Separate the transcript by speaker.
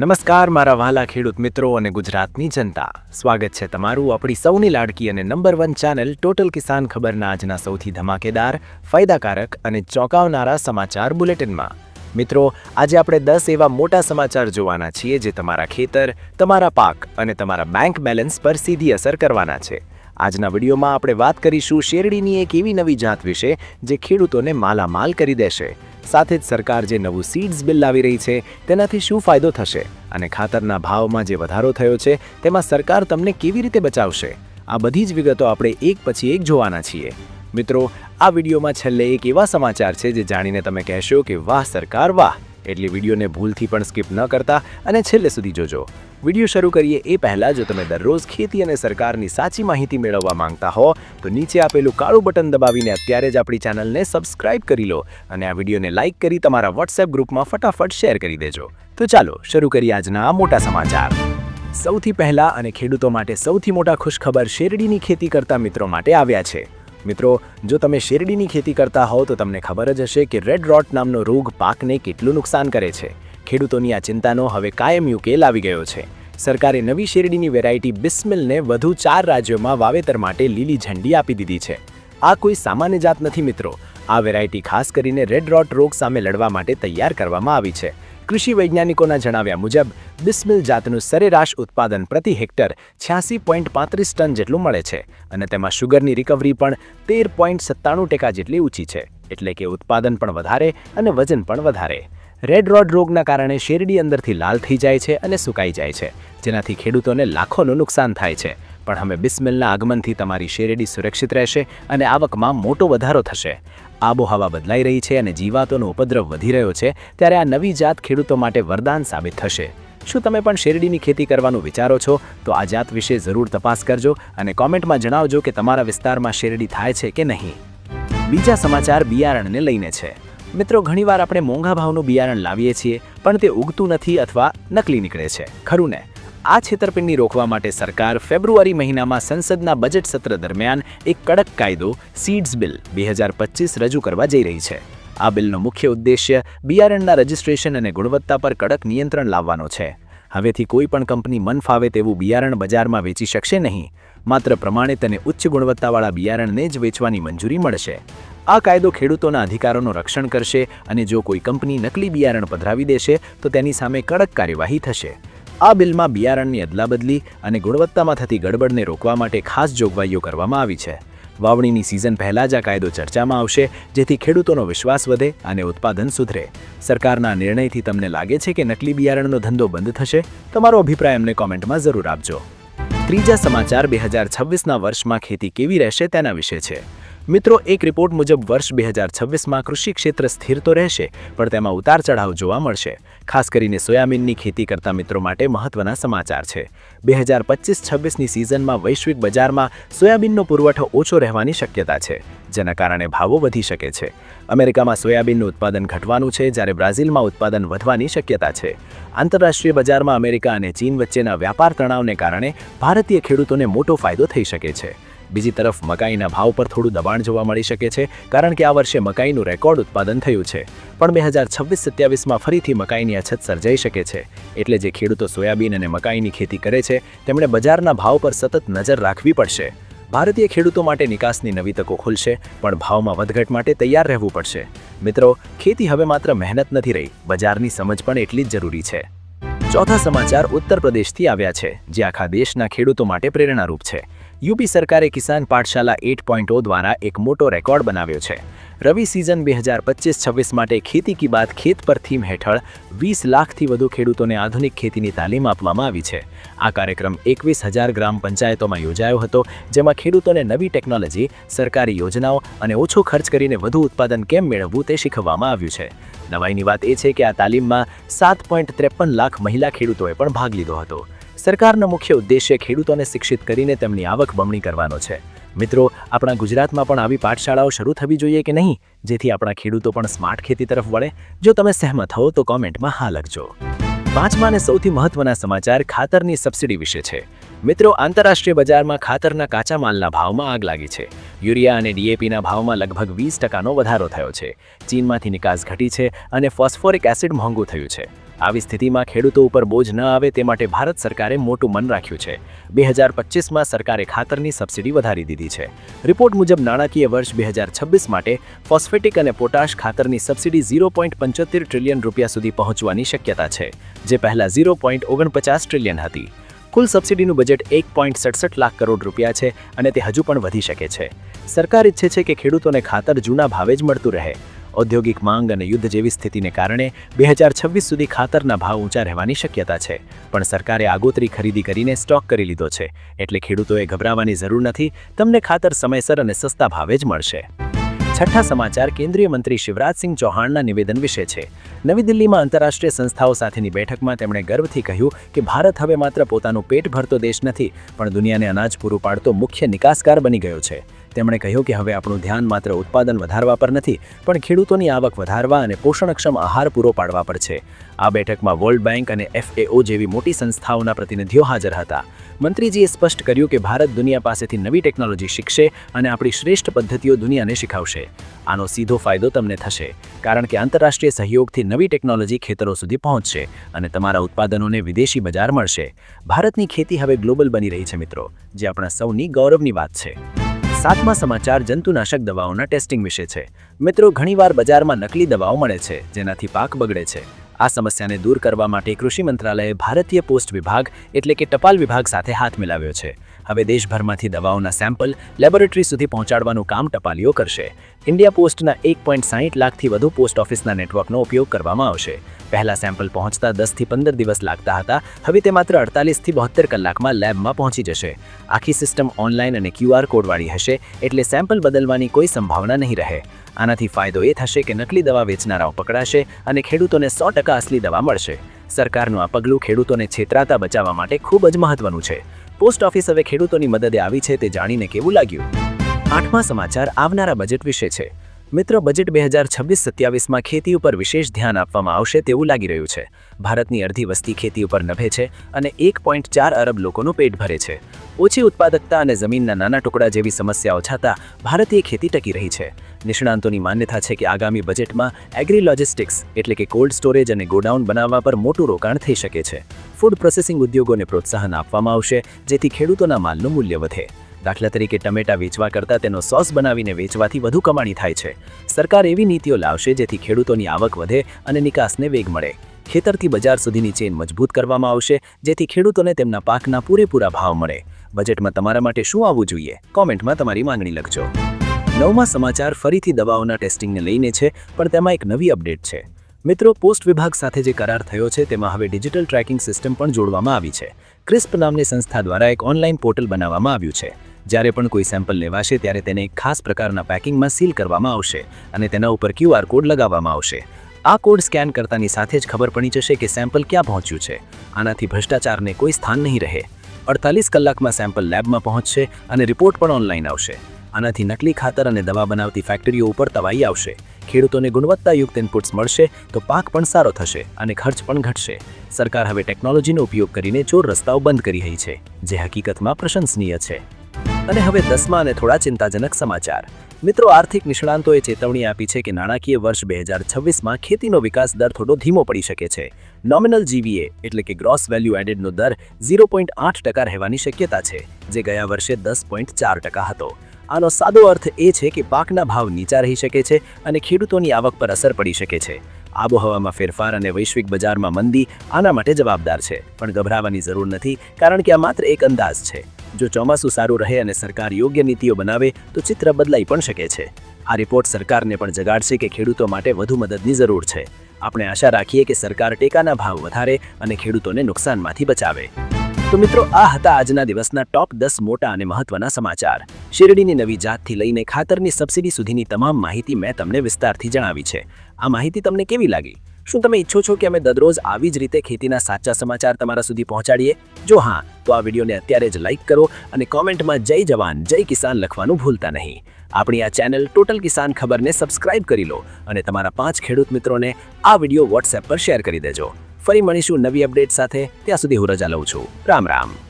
Speaker 1: નમસ્કાર, મારા વહાલા ખેડૂત મિત્રો અને ગુજરાતની જનતા. સ્વાગત છે તમારું આપણી સૌની લાડકી અને number one channel total Kisan ખબરના આજના સૌથી ધમાકેદાર, ફાયદાકારક અને ચોંકાવનારા સમાચાર બુલેટિનમાં. મિત્રો, આજે આપણે દસ એવા મોટા સમાચાર જોવાના છીએ જે તમારા ખેતર, તમારા પાક અને તમારા બેંક બેલેન્સ પર સીધી અસર કરવાના છે. આજના વિડીયોમાં આપણે વાત કરીશું શેરડીની એક એવી નવી જાત વિશે જે ખેડૂતોને માલામાલ કરી દેશે. સાથે જ સરકાર જે નવું સીડ્સ બિલ લાવી રહી છે, તેનાથી શું ફાયદો થશે અને ખાતરના ભાવમાં જે વધારો થયો છે, તેમાં સરકાર તમને કેવી રીતે બચાવશે? આ બધી જ વિગતો આપણે એક પછી એક જોવાના છીએ. મિત્રો, આ વિડીયોમાં છેલ્લે એક એવા સમાચાર છે જે જાણીને તમે કહેશો કે વાહ સરકાર, વાહ! એટલે વિડીયોને ભૂલથી પણ સ્કીપ ન કરતા અને છેલ્લે સુધી જોજો. વીડિયો શરૂ કરીએ એ પહેલાં જો તમે દરરોજ ખેતી અને સરકારની સાચી માહિતી મેળવવા માંગતા હો, તો નીચે આપેલું કાળું બટન દબાવીને અત્યારે જ આપણી ચેનલને સબસ્ક્રાઇબ કરી લો અને આ વિડીયોને લાઇક કરી તમારા વોટ્સએપ ગ્રુપમાં ફટાફટ શેર કરી દેજો. તો ચાલો, શરૂ કરીએ આજના આ મોટા સમાચાર. સૌથી પહેલાં અને ખેડૂતો માટે સૌથી મોટા ખુશખબર શેરડીની ખેતી કરતા મિત્રો માટે આવ્યા છે. મિત્રો, જો તમે શેરડીની ખેતી કરતા હોવ તો તમને ખબર જ હશે કે રેડ રોટ નામનો રોગ પાકને કેટલું નુકસાન કરે છે. ખેડૂતોની આ ચિંતાનો હવે કાયમ ઉકેલ આવી ગયો છે. સરકારે નવી શેરડીની વેરાયટી બિસ્મિલને વધુ ચાર રાજ્યોમાં વાવેતર માટે લીલી ઝંડી આપી દીધી છે. આ કોઈ સામાન્ય જાત નથી મિત્રો. આ વેરાયટી ખાસ કરીને રેડ રોટ રોગ સામે લડવા માટે તૈયાર કરવામાં આવી છે. કૃષિ વૈજ્ઞાનિકોના જણાવ્યા મુજબ બિસ્મિલ જાતનું સરેરાશ ઉત્પાદન પ્રતિ હેક્ટર છ્યાસી પોઈન્ટ પાંત્રીસ ટન જેટલું મળે છે અને તેમાં શુગરની રિકવરી પણ તેર પોઈન્ટ સત્તાણું ટકા જેટલી ઊંચી છે. એટલે કે ઉત્પાદન પણ વધારે અને વજન પણ વધારે. રેડ રોડ રોગના કારણે શેરડી અંદરથી લાલ થઈ જાય છે અને સુકાઈ જાય છે, જેનાથી ખેડૂતોને લાખોનું નુકસાન થાય છે. પણ હવે બિસ્મિલના આગમનથી તમારી શેરડી સુરક્ષિત રહેશે અને આવકમાં મોટો વધારો થશે. આબોહવા બદલાઈ રહી છે અને જીવાતોનો ઉપદ્રવ વધી રહ્યો છે, ત્યારે આ નવી જાત ખેડૂતો માટે વરદાન સાબિત થશે. શું તમે પણ શેરડીની ખેતી કરવાનું વિચારો છો? તો આ જાત વિશે જરૂર તપાસ કરજો અને કોમેન્ટમાં જણાવજો કે તમારા વિસ્તારમાં શેરડી થાય છે કે નહીં. બીજા સમાચાર બિયારણને લઈને છે. મિત્રો, ઘણીવાર આપણે મોંઘા ભાવનું બિયારણ લાવીએ છીએ, પણ તે ઉગતું નથી અથવા નકલી નીકળે છે. ખરું ને? આ છેતરપિંડી રોકવા માટે સરકાર ફેબ્રુઆરી મહિનામાં સંસદના બજેટ સત્ર દરમિયાન એક કડક કાયદો, સીડ્સ બિલ, બે હજાર પચીસ રજૂ કરવા જઈ રહી છે. આ બિલનો મુખ્ય ઉદ્દેશ્ય બિયારણના રજિસ્ટ્રેશન અને ગુણવત્તા પર કડક નિયંત્રણ લાવવાનો છે. હવેથી કોઈ પણ કંપની મન ફાવે તેવું બિયારણ બજારમાં વેચી શકશે નહીં. માત્ર પ્રમાણિત અને ઉચ્ચ ગુણવત્તાવાળા બિયારણને જ વેચવાની મંજૂરી મળશે. આ કાયદો ખેડૂતોના અધિકારોનું રક્ષણ કરશે અને જો કોઈ કંપની નકલી બિયારણ પધરાવી દેશે, તો તેની સામે કડક કાર્યવાહી થશે. આ બિલમાં બિયારણની અદલાબદલી અને ગુણવત્તામાં થતી ગડબડને રોકવા માટે ખાસ જોગવાઈઓ કરવામાં આવી છે. વાવણીની સિઝન પહેલાં જ આ કાયદો ચર્ચામાં આવશે, જેથી ખેડૂતોનો વિશ્વાસ વધે અને ઉત્પાદન સુધરે. સરકારના નિર્ણયથી તમને લાગે છે કે નકલી બિયારણનો ધંધો બંધ થશે? તમારો અભિપ્રાય અમને કોમેન્ટમાં જરૂર આપજો. ત્રીજા સમાચાર, બે હજાર છવ્વીસના વર્ષમાં ખેતી કેવી રહેશે તેના વિશે છે. મિત્રો, એક રિપોર્ટ મુજબ વર્ષ બે હજાર છવ્વીસમાં કૃષિ ક્ષેત્ર સ્થિર તો રહેશે, પણ તેમાં ઉતાર ચઢાવ જોવા મળશે. ખાસ કરીને સોયાબીનની ખેતી કરતા મિત્રો માટે મહત્વના સમાચાર છે. બે હજાર પચીસ છવ્વીસની સિઝનમાં વૈશ્વિક બજારમાં સોયાબીનનો પુરવઠો ઓછો રહેવાની શક્યતા છે, જેના કારણે ભાવો વધી શકે છે. અમેરિકામાં સોયાબીનનું ઉત્પાદન ઘટવાનું છે, જ્યારે બ્રાઝિલમાં ઉત્પાદન વધવાની શક્યતા છે. આંતરરાષ્ટ્રીય બજારમાં અમેરિકા અને ચીન વચ્ચેના વ્યાપાર તણાવને કારણે ભારતીય ખેડૂતોને મોટો ફાયદો થઈ શકે છે. બીજી તરફ, મકાઈના ભાવ પર થોડું દબાણ જોવા મળી શકે છે, કારણ કે આ વર્ષે મકાઈનું રેકોર્ડ ઉત્પાદન થયું છે. પણ બે હજાર છવ્વીસ સત્યાવીસમાં ફરીથી મકાઈની અછત સર્જાઈ શકે છે. એટલે જે ખેડૂતો સોયાબીન અને મકાઈની ખેતી કરે છે, તેમણે બજારના ભાવ પર સતત નજર રાખવી પડશે. ભારતીય ખેડૂતો માટે નિકાસની નવી તકો ખુલશે, પણ ભાવમાં વધઘટ માટે તૈયાર રહેવું પડશે. મિત્રો, ખેતી હવે માત્ર મહેનત નથી રહી, બજારની સમજ પણ એટલી જ જરૂરી છે. ચોથા સમાચાર ઉત્તર પ્રદેશથી આવ્યા છે, જે આખા દેશના ખેડૂતો માટે પ્રેરણારૂપ છે. યુપી સરકારે કિસાન પાઠશાલા એટ પોઈન્ટ દ્વારા એક મોટો રેકોર્ડ બનાવ્યો છે. રવિ સિઝન બે હજાર પચીસ છવ્વીસ માટે ખેતી કી બાત ખેત પર થીમ હેઠળ વીસ લાખથી વધુ ખેડૂતોને આધુનિક ખેતીની તાલીમ આપવામાં આવી છે. આ કાર્યક્રમ એકવીસ હજાર ગ્રામ પંચાયતોમાં યોજાયો હતો, જેમાં ખેડૂતોને નવી ટેકનોલોજી, સરકારી યોજનાઓ અને ઓછો ખર્ચ કરીને વધુ ઉત્પાદન કેમ મેળવવું તે શીખવવામાં આવ્યું છે. નવાઈની વાત એ છે કે આ તાલીમમાં સાત પોઈન્ટ ત્રેપન લાખ મહિલા ખેડૂતોએ પણ ભાગ લીધો હતો. સરકારનો મુખ્ય ઉદ્દેશ્ય ખેડૂતોને શિક્ષિત કરીને તેમની આવક બમણી કરવાનો છે. મિત્રો, આપણા ગુજરાતમાં પણ આવી પાઠશાળાઓ શરૂ થવી જોઈએ કે નહીં? જેથી આપણા ખેડૂતો પણ સ્માર્ટ ખેતી તરફ વળે. જો તમે સહેમત હો, તો કોમેન્ટમાં હા લખજો. પાંચમા અને સૌથી મહત્વના સમાચાર ખાતરની સબસિડી વિશે છે. મિત્રો, આંતરરાષ્ટ્રીય બજારમાં ખાતરના કાચા માલના ભાવમાં આગ લાગી છે. યુરિયા અને ડીએપીના ભાવમાં લગભગ વીસ ટકાનો વધારો થયો છે. ચીનમાંથી નિકાસ ઘટી છે અને ફોસ્ફોરિક એસિડ મોંઘું થયું છે. આવી સ્થિતિમાં ખેડૂતો ઉપર બોજ ન આવે તે માટે ભારત સરકારે મોટું મન રાખ્યું છે. બે હજાર પચીસમાં સરકારે ખાતરની સબસિડી વધારી દીધી છે. રિપોર્ટ મુજબ નાણાકીય વર્ષ બે હજાર છવ્વીસ માટે ફોસ્ફેટિક અને પોટાશ ખાતરની સબસિડી ઝીરો પોઈન્ટ પંચોતેર ટ્રિલિયન રૂપિયા સુધી પહોંચવાની શક્યતા છે, જે પહેલાં ઝીરો પોઈન્ટ ઓગણપચાસ ટ્રિલિયન હતી. કુલ સબસિડીનું બજેટ એક પોઈન્ટ સડસઠ લાખ કરોડ રૂપિયા છે અને તે હજુ પણ વધી શકે છે. સરકાર ઈચ્છે છે કે ખેડૂતોને ખાતર જૂના ભાવે જ મળતું રહે. ઔદ્યોગિક માંગ અને યુદ્ધ જેવી સ્થિતિને કારણે બે હજાર છવ્વીસ સુધી ખાતરના ભાવ ઊંચા રહેવાની શક્યતા છે. પણ સરકારે આગોતરી ખરીદી કરીને સ્ટોક કરી લીધો છે. એટલે ખેડૂતોએ ગભરાવાની જરૂર નથી. તમને ખાતર સમયસર અને સસ્તા ભાવે જ મળશે. છઠ્ઠા સમાચાર કેન્દ્રીય મંત્રી શિવરાજસિંહ ચૌહાણના નિવેદન વિશે છે. નવી દિલ્હીમાં આંતરરાષ્ટ્રીય સંસ્થાઓ સાથેની બેઠકમાં તેમણે ગર્વથી કહ્યું કે ભારત હવે માત્ર પોતાનું પેટ ભરતો દેશ નથી, પણ દુનિયાને અનાજ પૂરું પાડતો મુખ્ય નિકાસકાર બની ગયો છે. તેમણે કહ્યું કે હવે આપણું ધ્યાન માત્ર ઉત્પાદન વધારવા પર નથી, પણ ખેડૂતોની આવક વધારવા અને પોષણક્ષમ આહાર પૂરો પાડવા પર છે. આ બેઠકમાં વર્લ્ડ બેંક અને એફએઓ જેવી મોટી સંસ્થાઓના પ્રતિનિધિઓ હાજર હતા. મંત્રીજીએ સ્પષ્ટ કર્યું કે ભારત દુનિયા પાસેથી નવી ટેકનોલોજી શીખશે અને આપણી શ્રેષ્ઠ પદ્ધતિઓ દુનિયાને શીખવશે. આનો સીધો ફાયદો તમને થશે, કારણ કે આંતરરાષ્ટ્રીય સહયોગથી નવી ટેકનોલોજી ખેતરો સુધી પહોંચશે અને તમારા ઉત્પાદનોને વિદેશી બજાર મળશે. ભારતની ખેતી હવે ગ્લોબલ બની રહી છે મિત્રો. જે આપણા સૌની ગૌરવની વાત છે. સાતમા સમાચાર જંતુનાશક દવાઓના ટેસ્ટિંગ વિશે છે. મિત્રો, ઘણીવાર બજારમાં નકલી દવાઓ મળે છે, જેનાથી પાક બગડે છે. આ સમસ્યાને દૂર કરવા માટે કૃષિ મંત્રાલયે ભારતીય પોસ્ટ વિભાગ એટલે કે ટપાલ વિભાગ સાથે હાથ મિલાવ્યો છે. હવે દેશભરમાંથી દવાઓના સેમ્પલ લેબોરેટરી સુધી પહોંચાડવાનું કામ ટપાલીઓ કરશે. ઇન્ડિયા પોસ્ટના એક પોઈન્ટ સાહીઠ લાખથી વધુ પોસ્ટ ઓફિસના નેટવર્કનો ઉપયોગ કરવામાં આવશે. પહેલા સેમ્પલ પહોંચતા દસથી પંદર દિવસ લાગતા હતા, હવે તે માત્ર અડતાલીસથી બોતેર કલાકમાં લેબમાં પહોંચી જશે. આખી સિસ્ટમ ઓનલાઈન અને ક્યુઆર કોડવાળી હશે, એટલે સેમ્પલ બદલવાની કોઈ સંભાવના નહીં રહે. આનાથી ફાયદો એ થશે કે નકલી દવા વેચનારાઓ પકડાશે અને ખેડૂતોને સો ટકા અસલી દવા મળશે. સરકારનું આ પગલું ખેડૂતોને છેતરાતા બચાવવા માટે ખૂબ જ મહત્વનું છે. પોસ્ટ ઓફિસ હવે ખેડૂતોની મદદે આવી છે તે જાણીને કેવું લાગ્યું? આઠમા સમાચાર આવનારા બજેટ વિશે છે. મિત્રો, બજેટ બે હજાર છવ્વીસ સત્યાવીસમાં ખેતી ઉપર વિશેષ ધ્યાન આપવામાં આવશે તેવું લાગી રહ્યું છે. ભારતની અડધી વસ્તી ખેતી ઉપર નભે છે અને એક પોઈન્ટ ચાર અરબ લોકોનું પેટ ભરે છે. ઓછી ઉત્પાદકતા અને જમીનના નાના ટુકડા જેવી સમસ્યાઓ છતાં ભારતીય ખેતી ટકી રહી છે. નિષ્ણાંતોની માન્યતા છે કે આગામી બજેટમાં એગ્રી લોજિસ્ટિક્સ એટલે કે કોલ્ડ સ્ટોરેજ અને ગોડાઉન બનાવવા પર મોટું રોકાણ થઈ શકે છે. ફૂડ પ્રોસેસિંગ ઉદ્યોગોને પ્રોત્સાહન આપવામાં આવશે જેથી ખેડૂતોના માલનું મૂલ્ય વધે. દાખલા તરીકે ટમેટા વેચવા કરતાં તેનો સોસ બનાવીને વેચવાથી વધુ કમાણી થાય છે. સરકાર એવી નીતિઓ લાવશે જેથી ખેડૂતોની આવક વધે અને નિકાસને વેગ મળે. ખેતરથી બજાર સુધીની ચેન મજબૂત કરવામાં આવશે, જેથી ખેડૂતોને તેમના પાકના પૂરેપૂરા ભાવ મળે. બજેટમાં તમારા માટે શું આવવું જોઈએ? કોમેન્ટમાં તમારી માંગણી લખજો. નવમા સમાચાર ફરીથી દવાઓના ટેસ્ટિંગને લઈને છે, પણ તેમાં એક નવી અપડેટ છે. મિત્રો, પોસ્ટ વિભાગ સાથે જે કરાર થયો છે, તેમાં હવે ડિજિટલ ટ્રેકિંગ સિસ્ટમ પણ જોડવામાં આવી છે. ક્રિસ્પ નામની સંસ્થા દ્વારા એક ઓનલાઈન પોર્ટલ બનાવવામાં આવ્યું છે. જ્યારે પણ કોઈ સેમ્પલ લેવાશે, ત્યારે તેને ખાસ પ્રકારના પેકિંગમાં સીલ કરવામાં આવશે અને તેના ઉપર ક્યુઆર કોડ લગાવવામાં આવશે. આ કોડ સ્કેન કરતાની સાથે જ ખબર પડી જશે કે સેમ્પલ ક્યાં પહોંચ્યું છે. આનાથી ભ્રષ્ટાચારને કોઈ સ્થાન નહીં રહે. અડતાલીસ કલાકમાં સેમ્પલ લેબમાં પહોંચશે અને રિપોર્ટ પણ ઓનલાઈન આવશે. આનાથી નકલી ખાતર અને દવા બનાવતી ફેક્ટરીઓ ઉપર તવાઈ આવશે. ખેડૂતોને ગુણવત્તાયુક્ત ઇનપુટ્સ મળશે તો પાક પણ સારો થશે અને ખર્ચ પણ ઘટશે. સરકાર હવે ટેકનોલોજીનો ઉપયોગ કરીને ચોર રસ્તાઓ બંધ કરી રહી છે, જે હકીકતમાં પ્રશંસનીય છે. અને હવે દસમા અને થોડા ચિંતાજનક સમાચાર. મિત્રો, આર્થિક નિષ્ણાંતોએ ચેતવણી આપી છે કે નાણાકીય વર્ષ બે હજાર છવ્વીસમાં ખેતીનો વિકાસ દર થોડો ધીમો પડી શકે છે. નોમિનલ જીવીએ એટલે કે ગ્રોસ વેલ્યુ એડેડનો દર ઝીરો પોઈન્ટ આઠ ટકા રહેવાની શક્યતા છે, જે ગયા વર્ષે દસ પોઈન્ટ ચાર ટકા હતો. આનો સાદો અર્થ એ છે કે પાકના ભાવ નીચા રહી શકે છે અને ખેડૂતોની આવક પર અસર પડી શકે છે. આબોહવામાં ફેરફાર અને વૈશ્વિક બજારમાં મંદી આના માટે જવાબદાર છે, પણ ગભરાવાની જરૂર નથી, કારણ કે આ માત્ર એક અંદાજ છે. જો ચોમાસું સારું રહે અને સરકાર યોગ્ય નીતિઓ બનાવે, તો ચિત્ર બદલાઈ પણ શકે છે. આ રિપોર્ટ સરકારને પણ જગાડશે કે ખેડૂતો માટે વધુ મદદની જરૂર છે. આપણે આશા રાખીએ કે સરકાર ટેકાના ભાવ વધારે અને ખેડૂતોને નુકસાનમાંથી બચાવે. તો મિત્રો, આ હતા આજના દિવસના ટોપ દસ મોટા અને મહત્વના સમાચાર. શેરડીની નવી જાતથી લઈને ખાતરની સબસિડી સુધીની તમામ માહિતી મેં તમને વિસ્તારથી જણાવી છે. આ માહિતી તમને કેવી લાગી? શું તમે ઈચ્છો છો કે અમે દરરોજ આવી જ રીતે ખેતીના સાચા સમાચાર તમારા સુધી પહોંચાડીએ? જો હા, તો આ વિડીયોને અત્યારે જ લાઇક કરો અને કોમેન્ટમાં જય જવાન, જય કિસાન લખવાનું ભૂલતા નહીં. આપણી આ ચેનલ ટોટલ કિસાન ખબરને સબસ્ક્રાઇબ કરી લો અને તમારા પાંચ ખેડૂત મિત્રોને આ વીડિયો વોટ્સએપ પર શેર કરી દેજો. ફરી મળીશું નવી અપડેટ સાથે. ત્યાં સુધી હું રજા લઉં છું. રામ રામ.